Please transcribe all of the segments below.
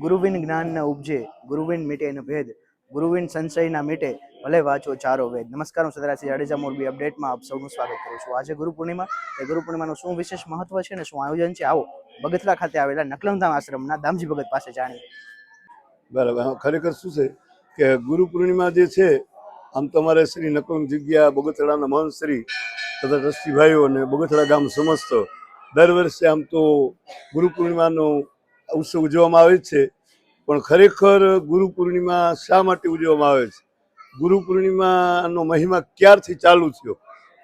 ગુરુવિન જ્ઞાન ન ઉપજે ગુરુવિન મીટે એનો ભેદ, ગુરુવિન સંશયના મીટે ભલે વાંચો ચારો વેદ. નમસ્કાર, હું સદરાસિંહ જાડેજા મોરબી અપડેટમાં આપ સૌનું સ્વાગત કરું છું. આજે ગુરુ પૂર્ણિમા, એ ગુરુ પૂર્ણિમાનું શું વિશેષ મહત્વ છે ને શું આયોજન છે? આવો બગથલા ખાતે આવેલા નકલમધામ આશ્રમના દામજી ભગત પાસે જાણીએ. બરાબર ખરેખર શું છે કે ગુરુ પૂર્ણિમા જે છે, આમ તમારે શ્રી નકલમ જગ્યા બગોથડાના મહંત શ્રી તથા ટ્રસ્ટીભાઈઓ અને બગોથડા ગામ સમસ્ત, દર વર્ષે આમ તો ગુરુ પૂર્ણિમાનો ઉત્સવ ઉજવવામાં આવે છે. પણ ખરેખર ગુરુ પૂર્ણિમા શા માટે ઉજવવામાં આવે છે? ગુરુ પૂર્ણિમાનો મહિમા ક્યારથી ચાલુ થયો?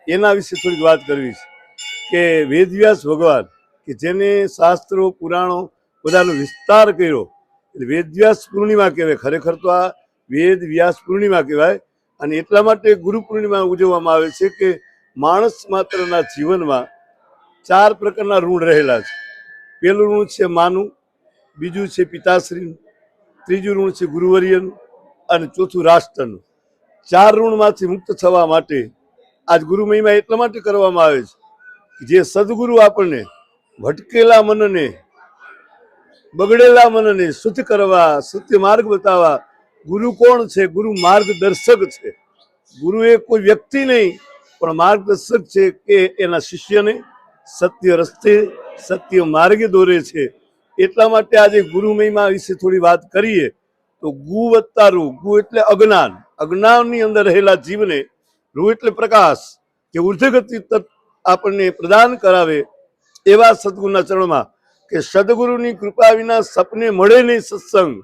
એના વિશે થોડીક વાત કરવી છે. કે વેદવ્યાસ ભગવાન, કે જેને શાસ્ત્રો, પુરાણો બધાનો વિસ્તાર કર્યો, એટલે વેદવ્યાસ પૂર્ણિમા કહેવાય. ખરેખર તો આ વેદ વ્યાસ પૂર્ણિમા કહેવાય. અને એટલા માટે ગુરુ પૂર્ણિમા ઉજવવામાં આવે છે કે માણસ માત્રના જીવનમાં ચાર પ્રકારના ઋણ રહેલા છે. પેલું ઋણ છે માનું બીજું છે પિતાશ્રીનું, ત્રીજું ઋણ છે ગુરુવર્યનું અને ચોથું રાષ્ટ્રનું. ચાર ઋણમાંથી મુક્ત થવા માટે આજ ગુરુ મહિમા એટલા માટે કરવામાં આવે છે જે સદગુરુ આપણને ભટકેલા મનને, બગડેલા મનને શુદ્ધ કરવા, સત્ય માર્ગ બતાવવા, ગુરુ કોણ છે? ગુરુ માર્ગદર્શક છે. ગુરુ એ કોઈ વ્યક્તિ નહીં, પણ માર્ગદર્શક છે કે એના શિષ્યને સત્ય રસ્તે, સત્ય માર્ગે દોરે છે. એટલા માટે આજે ગુરુ મહિમા વિશે થોડી વાત કરીએ. તો ગુ વત્તા રૂ ગુ એટલે અજ્ઞાન. અજ્ઞાનની અંદર રહેલા જીવને રૂ એટલે પ્રકાશ કે ઉર્ધગતિ તત્વ આપણને પ્રદાન કરાવે એવા સદગુરુના ચરણમાં કે સદગુરુની કૃપા વિના સપને મળે નહીં સત્સંગ.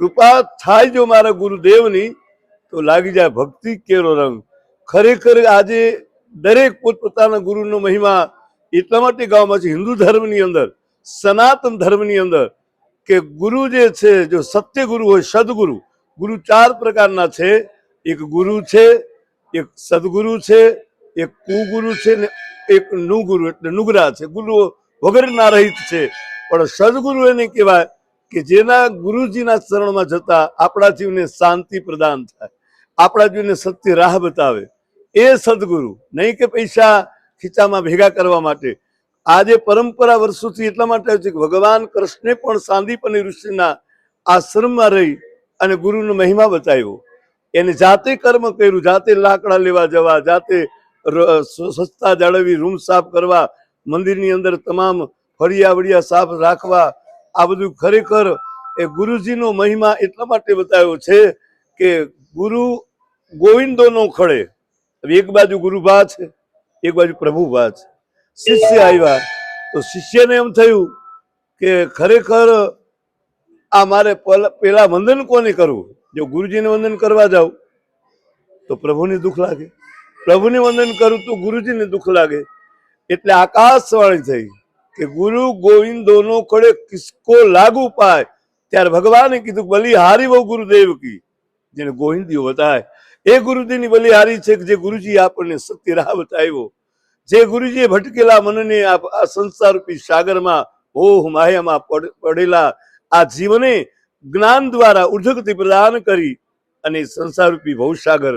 કૃપા થાય જો મારા ગુરુદેવની, તો લાગી જાય ભક્તિ કેરો રંગ. ખરેખર આજે દરેક પોતપોતાના ગુરુનો મહિમા એટલા માટે ગાવામાં છે, હિન્દુ ધર્મની અંદર સનાતન ધર્મની અંદર કે ગુરુ જે છે, જો સત્ય ગુરુ હોય, સદગુરુ, ગુરુ ચાર પ્રકારના છે. એક ગુરુ છે, એક સદગુરુ છે, એક કુગુરુ છે ને એક નુગુરુ, એટલે નુગરા છે. ગુરુ વગરના રહિત છે. પણ સદગુરુ એને કહેવાય કે જેના ગુરુજીના ચરણમાં જતા આપણા જીવને શાંતિ પ્રદાન થાય, આપણા જીવને સત્ય રાહ બતાવે. એ સદગુરુ. નહીં કે પૈસા ખીચામાં ભેગા કરવા માટે. આજે પરંપરા વર્ષોથી એટલા માટે છે કે ભગવાન કૃષ્ણે પણ સાંદીપની ઋષિના આશ્રમમાં રહી અને ગુરુનો મહિમા બતાવ્યો એને જાતે કર્મ કર્યું, જાતે લાકડા લેવા જવા, જાતે સ્વચ્છતા જાળવવી, રૂમ સાફ કરવા, મંદિરની અંદર તમામ ફળિયા વળિયા સાફ રાખવા, આ બધું ખરેખર એ ગુરુજીનો મહિમા એટલા માટે બતાવ્યો છે કે ગુરુ ગોવિંદોનો ખડે. એક બાજુ ગુરુભા છે, એક બાજુ પ્રભુભા છે. શિષ્ય આવ્યા. તો શિષ્યને એમ થયું કે ખરેખર આ મારે પેલા વંદન કોને કરવું? જો ગુરુજીને વંદન કરવા જાઉં તો પ્રભુને દુઃખ લાગે. પ્રભુને વંદન કરું તો ગુરુજીને દુઃખ લાગે. એટલે આકાશવાણી થઈ કે ગુરુ ગોવિંદોનો કડે કિસકો લાગુ પાય. ત્યારે ભગવાને કીધું, બલિહારી બહુ ગુરુદેવ કી. જેને ગોવિંદીઓ બતાય એ ગુરુજીની બલિહારી છે કે જે ગુરુજી આપણને સત્ય રાહ બતાવ્યો. જે ગુરુજીએ ભટકેલા મનને આ આ સંસારરૂપી સાગરમાં ઓહ માયામાં પડ- પડેલા આ જીવને જ્ઞાન દ્વારા ઉર્ધગતિ પ્રદાન કરી અને સંસારરૂપી ભવસાગર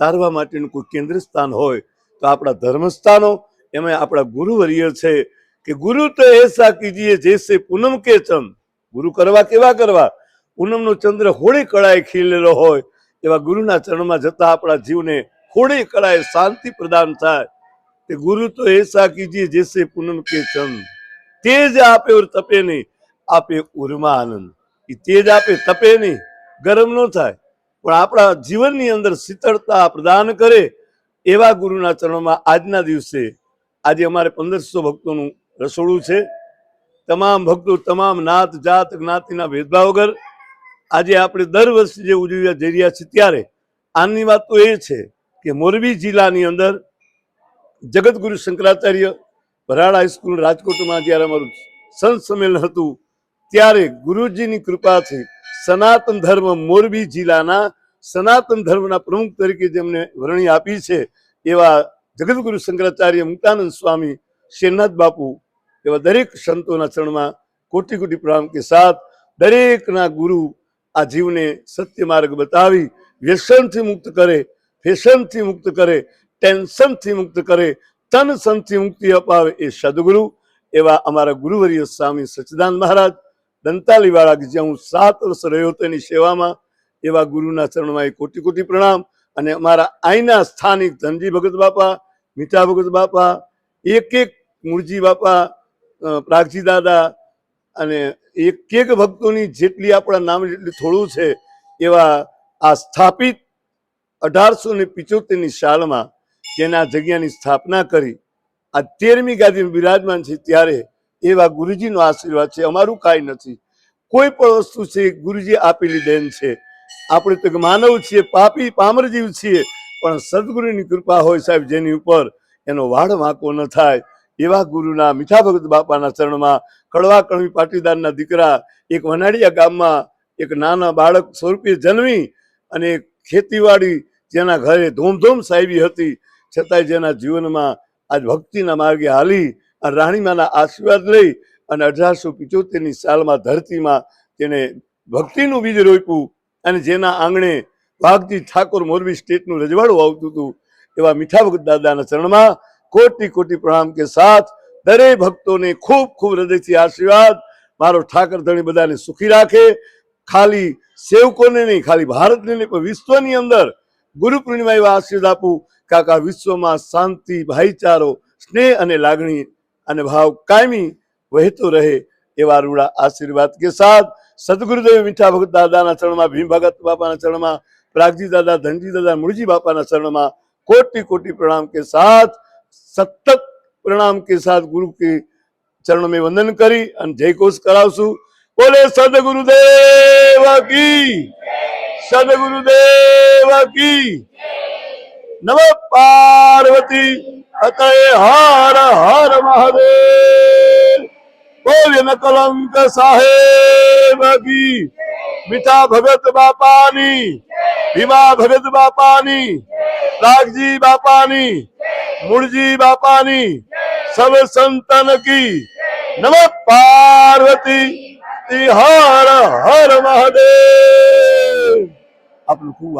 તારવા માટેનું કોઈ કેન્દ્ર સ્થાન હોય તો આપણા ધર્મસ્થાનો, એમાં આપણા ગુરુવર્ય છે કે ગુરુ તો એસા કીજીએ જેસે પૂનમ કે ચંદ, ગુરુ કરવા કેવા કરવા? પૂનમનો ચંદ્ર હોળી કળાએ ખીલેલો હોય, એવા ગુરુના ચરણમાં જતા આપણા જીવને હોળી કળાએ શાંતિ પ્રદાન થાય કે ગુરુ તો એસા કીજીએ જેસે પૂનમ કે ચંદ. તેજ આપે ઓર તપે નહીં, આપે ઉર્મા આનંદ એ તેજ આપે, તપે નહીં, ગરમ ન થાય. પણ આપણા જીવનની અંદર શીતળતા પ્રદાન કરે એવા ગુરુના ચરણોમાં આજના દિવસે આજે અમારે પંદરસો ભક્તોનું રસોડું છે. તમામ ભક્તો, તમામ નાત, જાત, જ્ઞાતિના ભેદભાવ વગર આજે આપણે દર વર્ષે જે ઉજવ્યા, જઈ રહ્યા છીએ ત્યારે આની વાત તો એ છે કે મોરબી જિલ્લાની અંદર જગતગુરુ શંકરાચાર્ય ભરાડ હાઈસ્કૂલ રાજકોટમાં જ્યારે અમારું સંત સંમેલન હતું, ત્યારે ગુરુજીની કૃપાથી સનાતન ધર્મ મોરબી જિલ્લાના સનાતન ધર્મના પ્રમુખ તરીકે જેમને વરણી આપી છે, એવા જગતગુરુ શંકરાચાર્ય મુક્તાનંદ સ્વામી, શેરનાથ બાપુ, એવા દરેક સંતોના ચરણમાં કોટી કોટી પ્રણામ કે સાથ, દરેકના ગુરુ આ જીવને સત્ય માર્ગ બતાવી, વ્યસનથી મુક્ત કરે ફેશનથી મુક્ત કરે ટેન્શનથી મુક્ત કરે, તન સંથી મુક્તિ અપાવે એ સદગુરુ. એવા અમારા ગુરુવર્ય સ્વામી સચિદાન મહારાજ દંતાલી વાળા કે જ્યાં હું સાત વર્ષ રહ્યો હતો એની સેવામાં, એવા ગુરુના ચરણમાં એ કોટી કોટી પ્રણામ અને અમારા આઈના સ્થાનિક ધનજી ભગત બાપા, મીઠા ભગત બાપા એક એક મૂળજી બાપા પ્રાગજી દાદા અને એક એક ભક્તોની જેટલી આપણા નામ જેટલી થોડું છે, એવા આ સ્થાપિત અઢારસો ને પિચોતેરની સાલમાં જેના જગ્યાની સ્થાપના કરી આ તેરમી ગાદી બિરાજમાન છે ત્યારે એવા ગુરુજીનો આશીર્વાદ છે. અમારું કાંઈ નથી. કોઈ પણ વસ્તુ છે ગુરુજી આપેલી દેન છે. આપણે તો માનવ છીએ, પાપી પામર જીવ છીએ, પણ સદગુરુની કૃપા હોય સાહેબ જેની ઉપર એનો વાડ વાંકો ન થાય. એવા ગુરુના મીઠા ભગત બાપાના ચરણમાં કડવા કણવી પાટીદારના દીકરા એક વનાડિયા ગામમાં એક નાના બાળક સ્વરૂપે જન્મી અને ખેતીવાડી જેના ઘરે ધૂમધૂમ સાહેબી હતી. છતાંય જેના જીવનમાં આજ ભક્તિના માર્ગે હાલી અને રાણીમાના આશીર્વાદ લઈ અને અઢારસો પિચોતેરની સાલમાં ધરતીમાં તેને ભક્તિનું બીજ રોપ્યું અને જેના આંગણે વાઘજી ઠાકોર મોરબી સ્ટેટનું રજવાડું આવતું હતું, એવા મીઠા ભગત દાદાના ચરણમાં કોટી કોટી પ્રણામ કે સાથ. દરેક ભક્તોને ખૂબ ખૂબ હૃદયથી આશીર્વાદ. મારો ઠાકર ધણી બધાને સુખી રાખે. ખાલી સેવકોને નહીં, ખાલી ભારતને નહીં, પણ વિશ્વની અંદર ગુરુ પૂર્ણિમાએ આશીર્વાદ આપું. કાકા વિશ્વમાં શાંતિ, ભાઈચારો, સ્નેહ અને લાગણી અને ભાવ કાયમી વહેતો રહે એવા રૂડા આશીર્વાદ કે સાથ. સદગુરુદેવ મીઠા ભગત દાદાના ચરણમાં, ભીમ ભગત બાપાના ચરણમાં, પ્રાગજી દાદા, ધનજી દાદા મુળજી બાપાના ચરણમાં કોટી કોટી પ્રણામ કે સાથ. સતત પ્રણામ કે સાથ ગુરુ કે ચરણ મેં વંદન કરી અને જય જયઘોષ કરાવશું. બોલે સદગુરુદેવ કી. સદગુરુદેવ કી નમ પાર્વતી અતય હર હર મહાદેવ. બોલ્ય ન કલંક સાહેબ કી મીઠા ભગત બાપાની. ભીમા ભગત બાપાની. રાગજી બાપાની. મૂળજી બાપાની. સબ સંતન કી નમ પાર્વતી. હર હર મહાદેવ. আপনার খুব